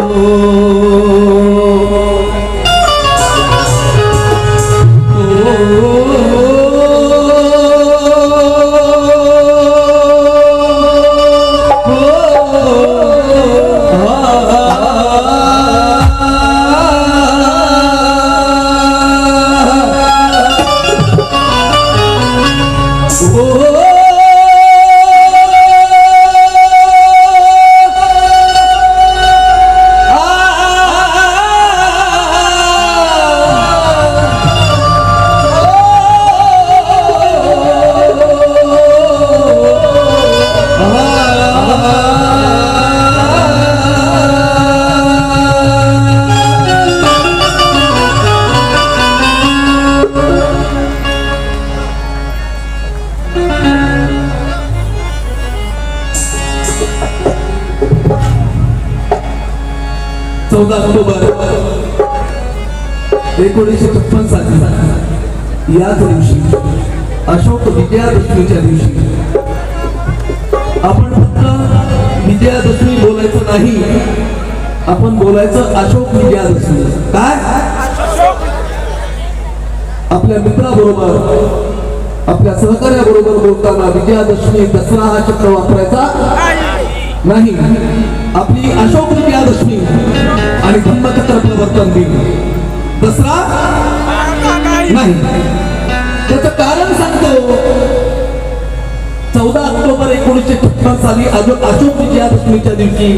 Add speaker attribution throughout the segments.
Speaker 1: चौदा एकोणीसशे छप्पन साली. याच दिवशी अशोक विजयादशमीच्या दिवशी. आपण फक्त विजयादशमी बोलायचं नाही आपण बोलायचं अशोक विजयादशमी काय? आपल्या मित्राबरोबर आपल्या सहकार्याबरोबर बोलताना विजयादशमी दसरा हा शब्द वापरायचा नाही. आपली अशोक विजयादशमी आणि धम्मचक्र प्रवर्तन दिन. दसरा? नाही. त्याचं कारण सांगतो. चौदा ऑक्टोबर एकोणीसशे छप्पन साली अजून अशोक विजयादशमीच्या दिवशी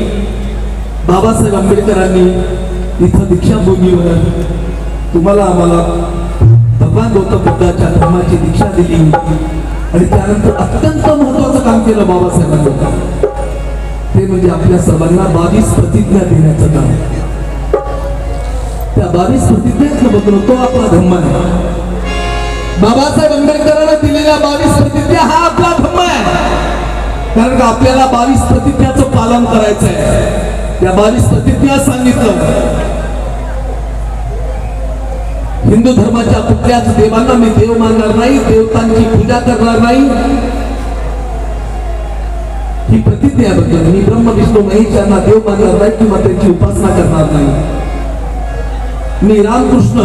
Speaker 1: बाबासाहेब आंबेडकरांनी इथं दीक्षाभूमीवर तुम्हाला आम्हाला भगवान गौतम बुद्धाच्या धर्माची दीक्षा दिली. आणि त्यानंतर अत्यंत महत्वाचं काम केलं बाबासाहेबांनी. ते म्हणजे आपल्या सर्वांना बावीस प्रतिज्ञा देण्याचं काम. त्या बावीस प्रतिज्ञेतलं बघलो तो आपला धम्म आहे. बाबासाहेब आंबेडकरांना दिलेल्या बावीस प्रतिज्ञा हा आपला धम्म आहे. कारण का आपल्याला बावीस प्रतिज्ञाचं पालन करायचं आहे. त्या बावीस प्रतिज्ञा सांगितलं. हिंदू धर्माच्या कुठल्याच देवांना मी देव मानणार नाही देवतांची पूजा करणार नाही. ही प्रतिज्ञा बद्दल मी ब्रह्म विष्णू महेश यांना देव मानणार नाही किंवा त्यांची उपासना करणार नाही. मी रामकृष्ण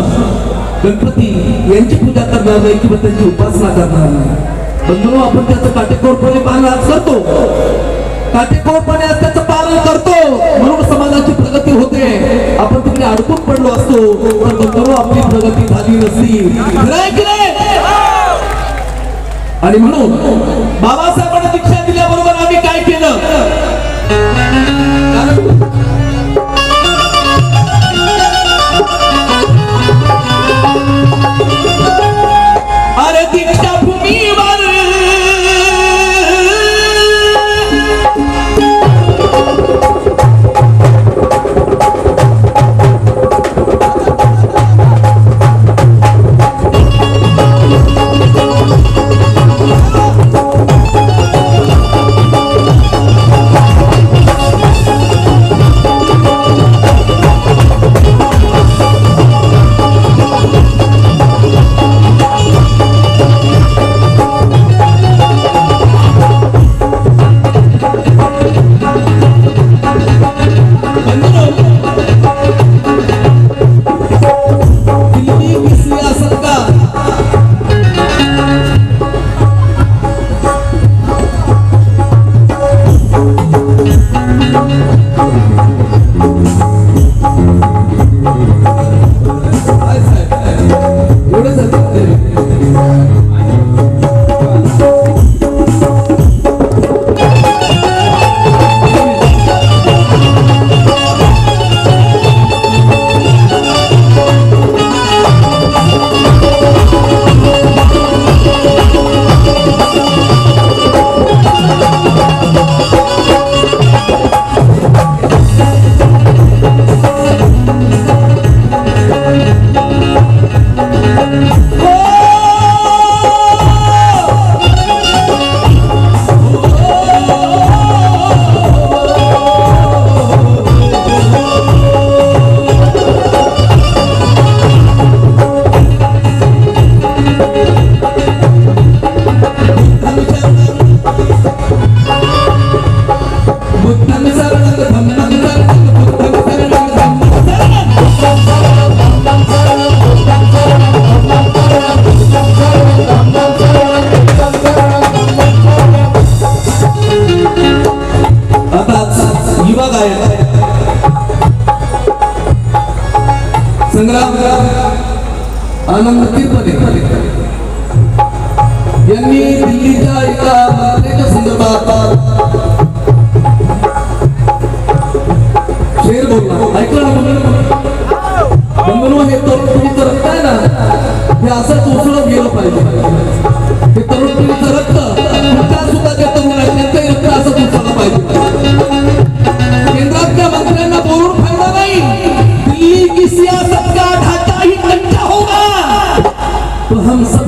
Speaker 1: गणपती यांची पूजा करणार नाही किंवा त्यांची उपासना करणार नाही. बंधू आपण त्याचं काटेकोरपणे पालन करतो. काटेकोरपणे आज त्याचं पालन करतो. म्हणून समाजाची प्रगती होते. आपण तिकडे अडकून पडलो असतो. पण बंधू आपली प्रगती झाली नसती. आहे की नाही? आणि म्हणून बाबासाहेबांना दीक्षा दिल्याबरोबर आम्ही काय केलं? अरे दीक्षा भूमीवर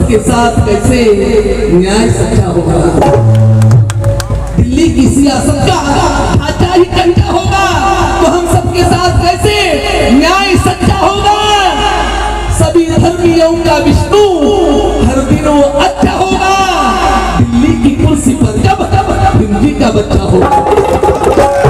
Speaker 1: सबके साथ कैसे न्याय सच्चा होगा? दिल्ली की सियासत का ढांचा ही कच्चा होगा तो हम सबके साथ कैसे न्याय सच्चा होगा? सभी धर्मियों का विष्णु हर दिन अच्छा होगा। दिल्ली की कुर्सी पर जब हिंदी का बच्चा होगा।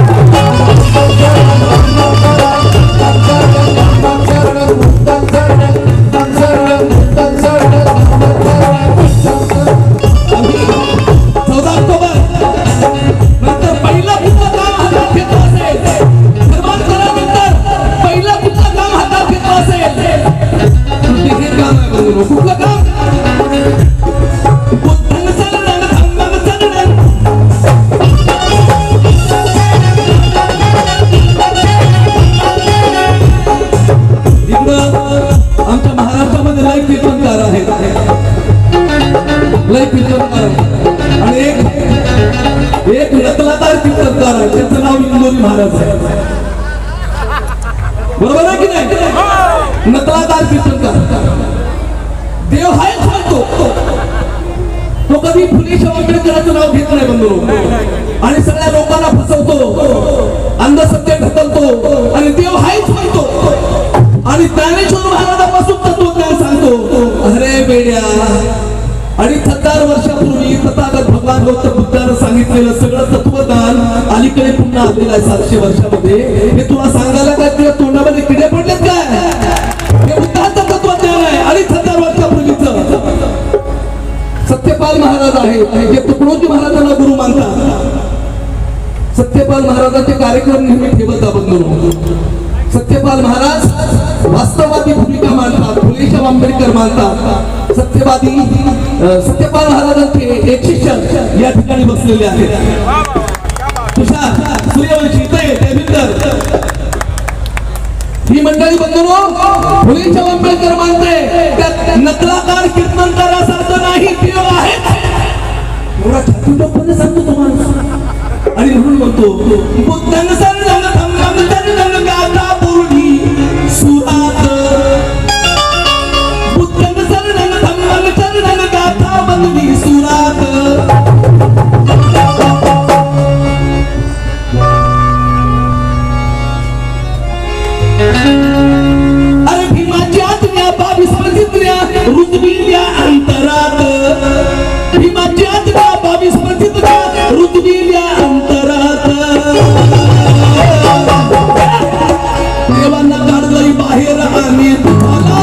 Speaker 1: बुद्धानं सगळं तत्वज्ञान अलीकडे पुन्हा आलेलं आहे सातशे वर्षामध्ये. हे तुला सांगायला काय तुला तोंडामध्ये किडे पडलेत काय? हे बुद्धाचं तत्वज्ञान आहे. अडीच हजार वर्षापूर्वीच सत्यपाल महाराज आहे जे तुकडोजी महाराजांना गुरु मानतात. सत्यपाल महाराजांचे कार्यक्रम नेहमी ठेवत आपण सत्यपाल महाराज वास्तववादी भूमिका मांडतात फुलेशाह आंबेडकर मानतात. सत्यवादी सत्यपाल महाराजांचे एक शिक्षक या ठिकाणी बसलेले आहेत. तुषार सूर्यवंशी देविंदर ही मंडळी बंधनो फुलेच्या आंबेडकर मानते त्यात नकलाकार कीर्तनकारासारखं नाही देव आहे एवढा ठाकूरपणे सांगतो तुम्हाला. आणि म्हणून म्हणतो बुद्धन प्रसिद्धल्या अंतरात. भीमाच्या आज्ञा बावीस प्रसिद्धल्या रुजविल्या अंतरात. देवांना काढलंय बाहेर आणि तुम्हाला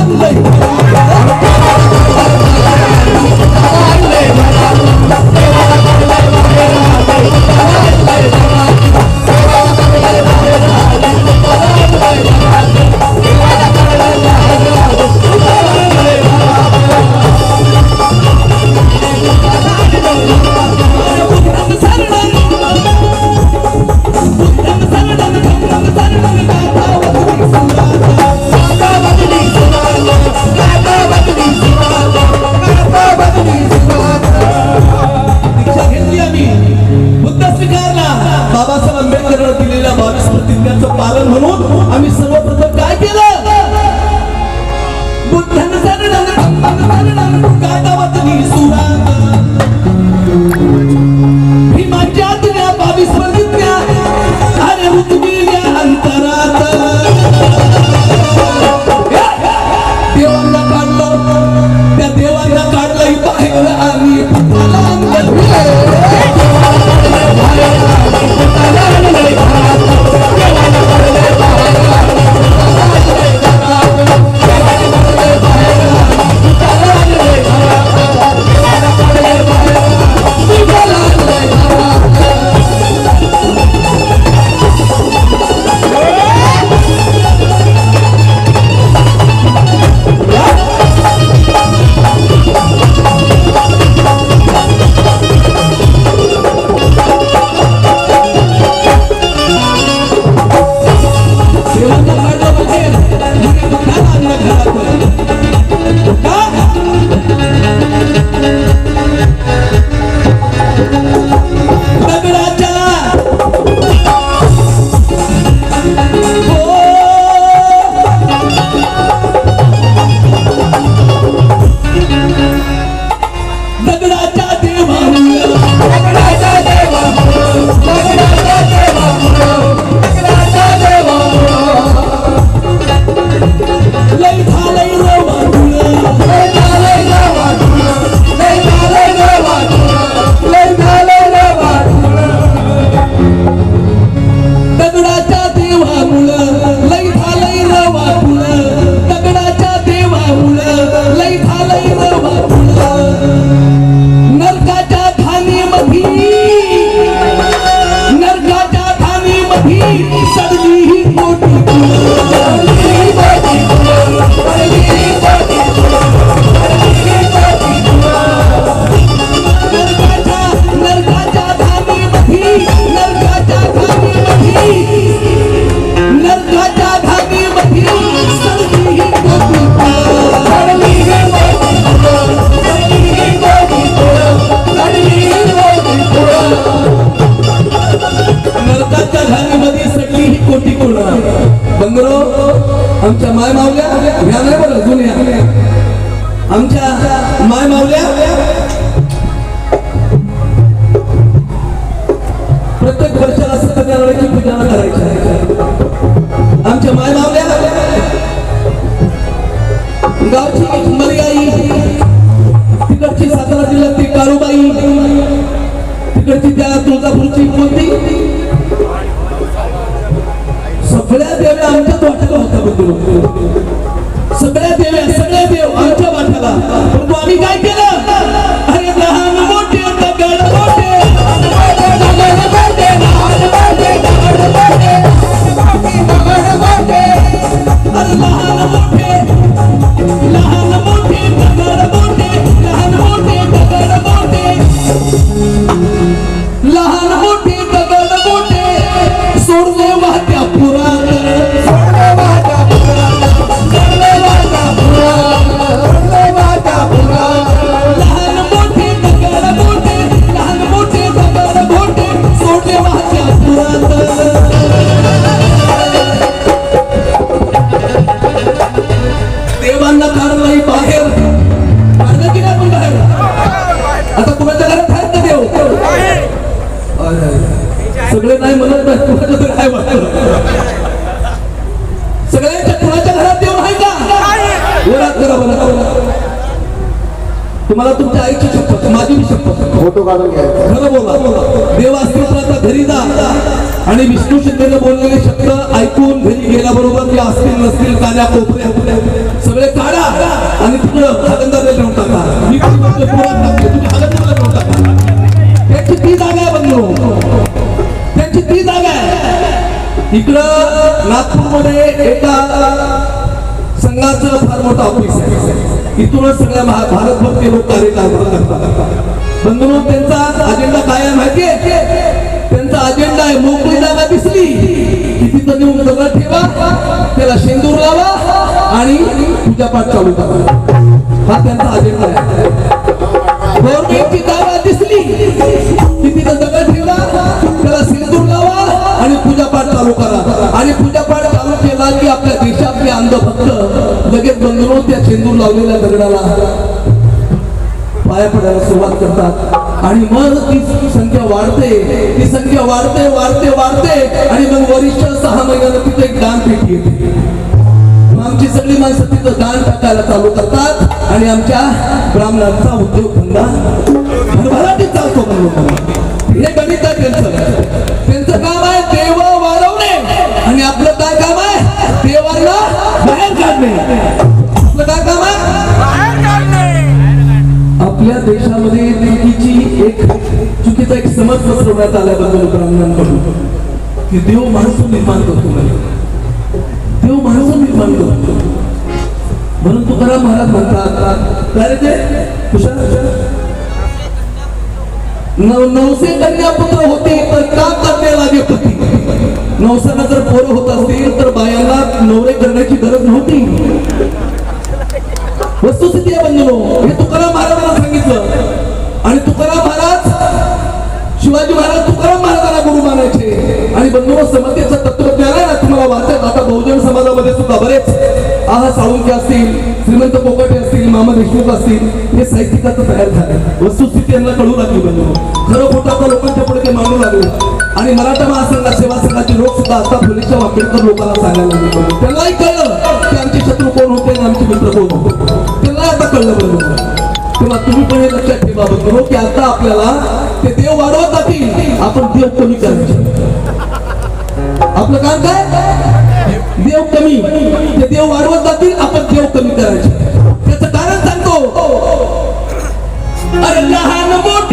Speaker 1: मावल्या ह्या नाही बरं जुन्या खरं बोला देव घरी जा आणि विष्णू शिंदेने बोललेले शब्द ऐकून घरी गेल्याबरोबर ते असतील नसतील कान्या कोपऱ्या सगळे काढा. आणि तिकडं हागंदारला नेऊन टाका. मी तुम्ही हागंदारला नेऊन टाका. त्यांची ती जागा आहे बंधू. त्यांची ती जागा आहे. इकडं नागपूरमध्ये एका संघाचं फार मोठं ऑफिस आहे. इथूनच सगळ्या भारत भक्ती लोक कार्यक्रम करतात. बंधू त्यांचा अजेंडा काय आहे माहितीये त्यांचा अजेंडा आहे मोकळी जागा दिसली. की तिथं नेऊन दगड ठेवा त्याला शेंदूर लावा आणि पूजापाठ चालू करा. हा त्यांचा अजेंडा आहे. गव्हर्नमेंटची जागा दिसली. लगेच त्या चेंदूर लावलेल्या दगडाला पाया पडायला सुरुवात करतात. आणि मग ती संख्या वाढते ती संख्या वाढते वाढते वाढते. आणि मग वरिष्ठ सहा महिन्याला तिथे एक दान पेटी येते. आमची सगळी माणसं तिथं दान टाकायला चालू करतात. आणि आमच्या ब्राह्मणांचा उद्योग उद्योगधंदा भरभराटीत चालतो म्हणून हे गणित आहे त्यांचं. त्यांचं काम आहे देव वाढवणे आणि आपलं काय काम आहे? देवांना बाहेर काढणे. आपल्या देशामध्ये देवीची एक चुकीचा एक समज पसरवण्यात आल्याबद्दल ब्राह्मणांकडून की देव माणसं निर्माण करतो देव माणसं निर्माण करतो. म्हणून तुकाराम महाराज म्हणतात काय ते? हुशार नव नवसे कन्या पुत्र होते तर का करणे लागे पती नवसाला जर पोरं होत असतील तर बायांना नवरे करण्याची गरज नव्हती. वस्तुस्थिती आहे बंधनो हे तुकाराम महाराजांना सांगितलं. आणि तुकाराम महाराज शिवाजी महाराज तुकाराम महाराजांना गुरु मानायचे. आणि बंधू समतेचं तत्वज्ञान आहे ना तुम्हाला वाचत आता बहुजन समाजामध्ये सुद्धा बरेच आहा साळुंके असतील श्रीमंत पोकटे असतील मामा देशमुख असतील हे साहित्यिकाचं तयार झालं वस्तुस्थिती यांना कळू लागली बंधू खरं खोटं लोकांच्या पुढे ते मांडू लागले. आणि मराठा महासंघ सेवा संघाचे लोक सुद्धा आता फुलेच्या आंबेडकर लोकांना सांगायला लागले त्यांनाही कळलं की आमचे शत्रू कोण होते आणि आमचे मित्र कोण होते. त्यांना आता कळलं बरोबर तेव्हा तुम्ही पण हे लक्षात ठेवा बघतो की आता आपल्याला ते देव वाढवत जातील आपण देव कमी करायचे. आपलं काम काय? देव कमी. ते देव वाढवत जातील आपण देव कमी करायचे. त्याचं कारण सांगतो. अरे लहान मोठ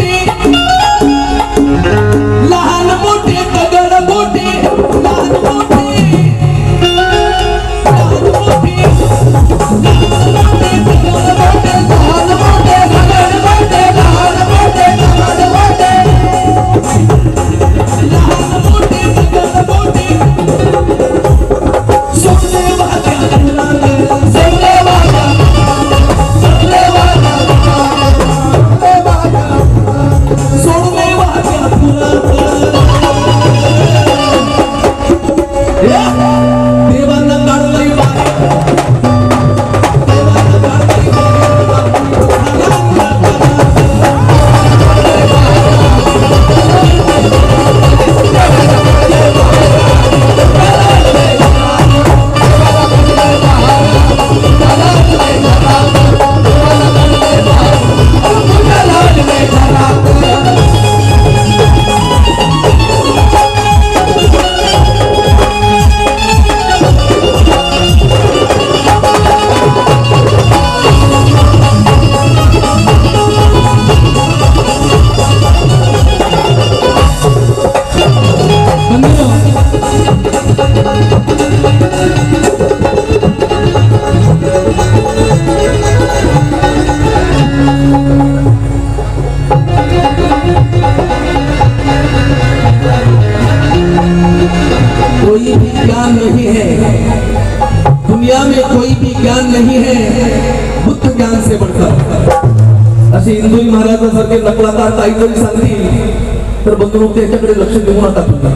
Speaker 1: आई काही जरी सांगतील तर बंधू त्याच्याकडे लक्ष देऊ नका तुम्ही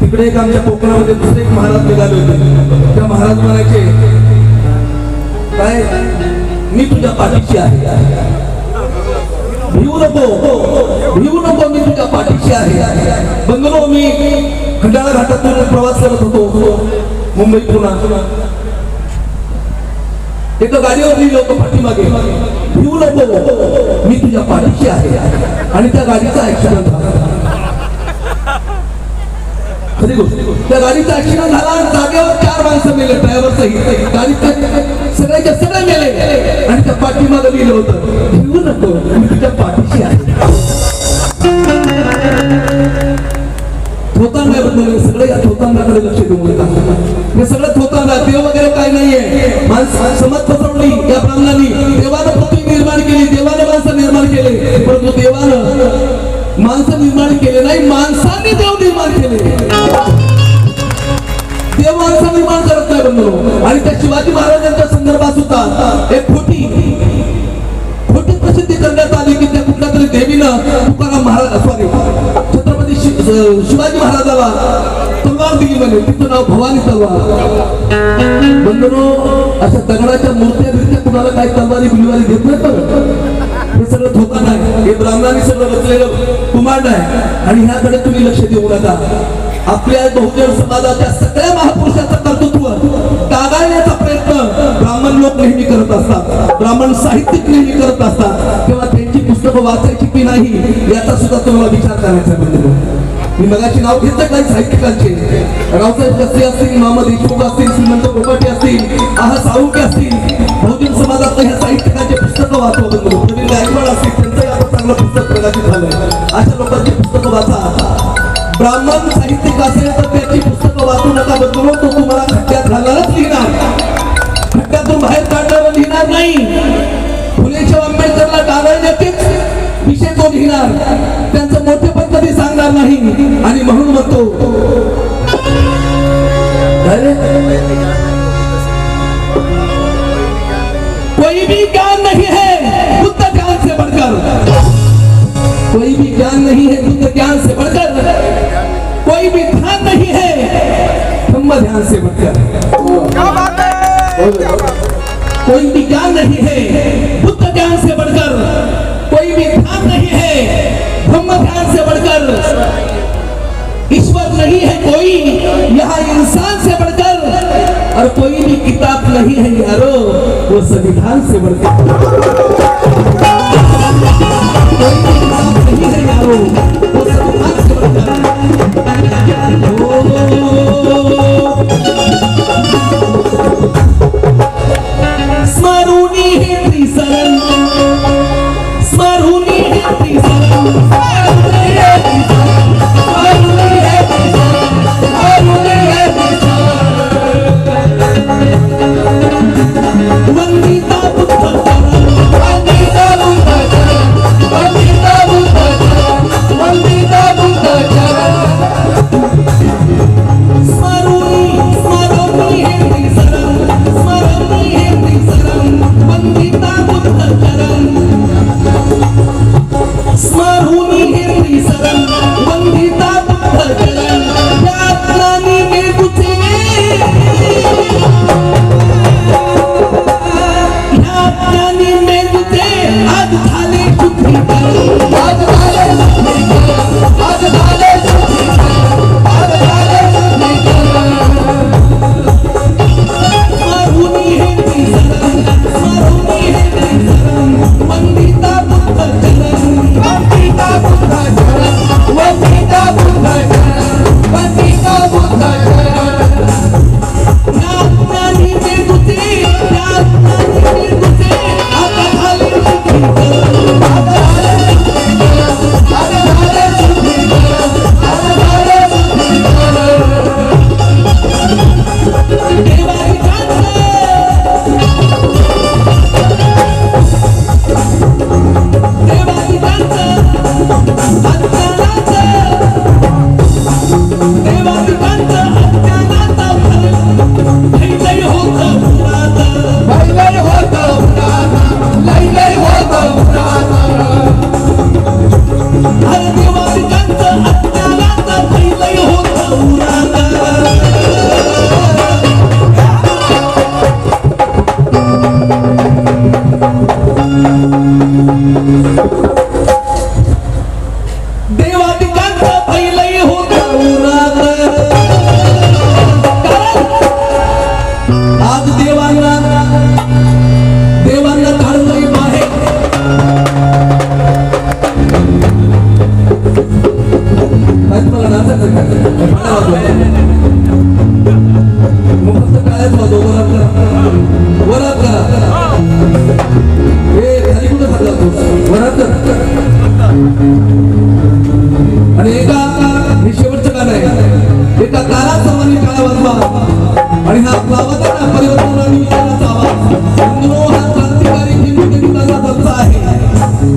Speaker 1: तिकडे एक आमच्या कोकणामध्ये दुसरे एक महाराज निघाले होते. त्या महाराज म्हणायचे काय मी तुझ्या पाठीशी आहे. भिवू नको भिवू नको मी तुझ्या पाठीशी आहे. बंगलो मी खंडाळा घाटातून प्रवास करत होतो मुंबई पुन्हा. एका गाडीवर लिहिलं होतं पाठीमागे. भिवू नको. मी तुझ्या पाठीशी आहे. आणि त्या गाडीचा ऍक्सिडेंट झाला. खरी गोष्ट. त्या गाडीचा ऍक्सिडेंट झाला आणि जागेवर चार माणसं मेले. ड्रायव्हर सहित गाडीच्या सगळ्याच्या सगळे मेले. आणि त्या पाठीमागे लिहिलं होतं भिवू नको. मी तुझ्या पाठीशी आहे. थोतांना बद्दल सगळे या थोतांनाकडे लक्ष देऊ नका हे सगळं थोतांना देव वगैरे काय नाहीये. माणसं समज पसरवली या ब्राह्मणांनी. देवानं पृथ्वी निर्माण केली देवाने माणसं निर्माण केले. परंतु देवानं माणसं निर्माण केले नाही माणसाने देव निर्माण केले. देव माणसं निर्माण करत नाही बंधू. आणि त्या शिवाजी महाराजांच्या संदर्भात सुद्धा एक खोटी खोटी प्रसिद्धी करण्यात आली की त्या कुठल्या तरी देवीनं तुकाराम महाराज सॉरी शिवाजी महाराजाला तलवार दिली म्हणे. तिचं नाव भवानी तलवार. बंधनो अशा दगडाच्या मूर्त्या बिर्त्या कुणाला काही तलवारी बिलवारी देत नाही तर? हे सगळं धोका नाही. हे ब्राह्मणांनी सगळं रचलेलं कुमांड आहे. आणि ह्याकडे तुम्ही लक्ष देऊ नका. आपल्या बहुजन समाजाच्या सगळ्या महापुरुषाचं कर्तृत्व टाळण्याचा प्रयत्न ब्राह्मण लोक नेहमी करत असतात. ब्राह्मण साहित्यिक नेहमी करत असतात. तेव्हा त्यांची पुस्तकं वाचायची की नाही याचा सुद्धा तुम्हाला विचार करायचा आहे मी मगाची नाव घेतलं काही साहित्यिकांचे रावसाहेब कसे असतील? मामा देशमुख असतील? श्रीमंत कोपाटे असतील? आहा साळुंके असतील? बहुजन समाजातल्या ह्या साहित्यिकांचे नहीं है यारो. वो संविधान से बढ़कर कोई भी नहीं है यारो. वो संविधान से बढ़कर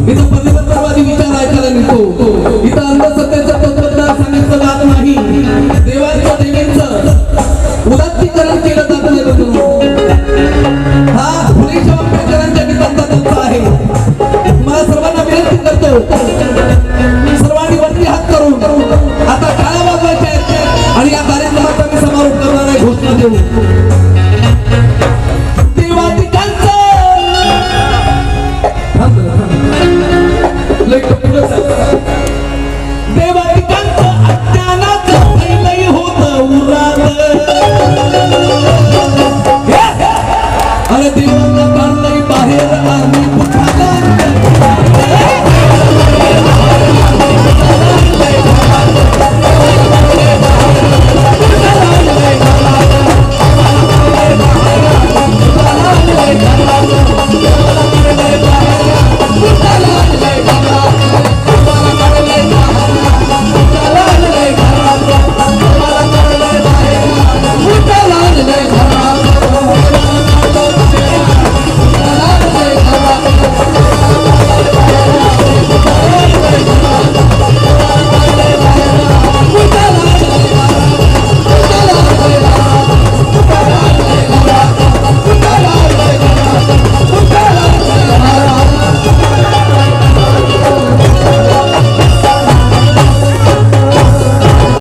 Speaker 1: आहे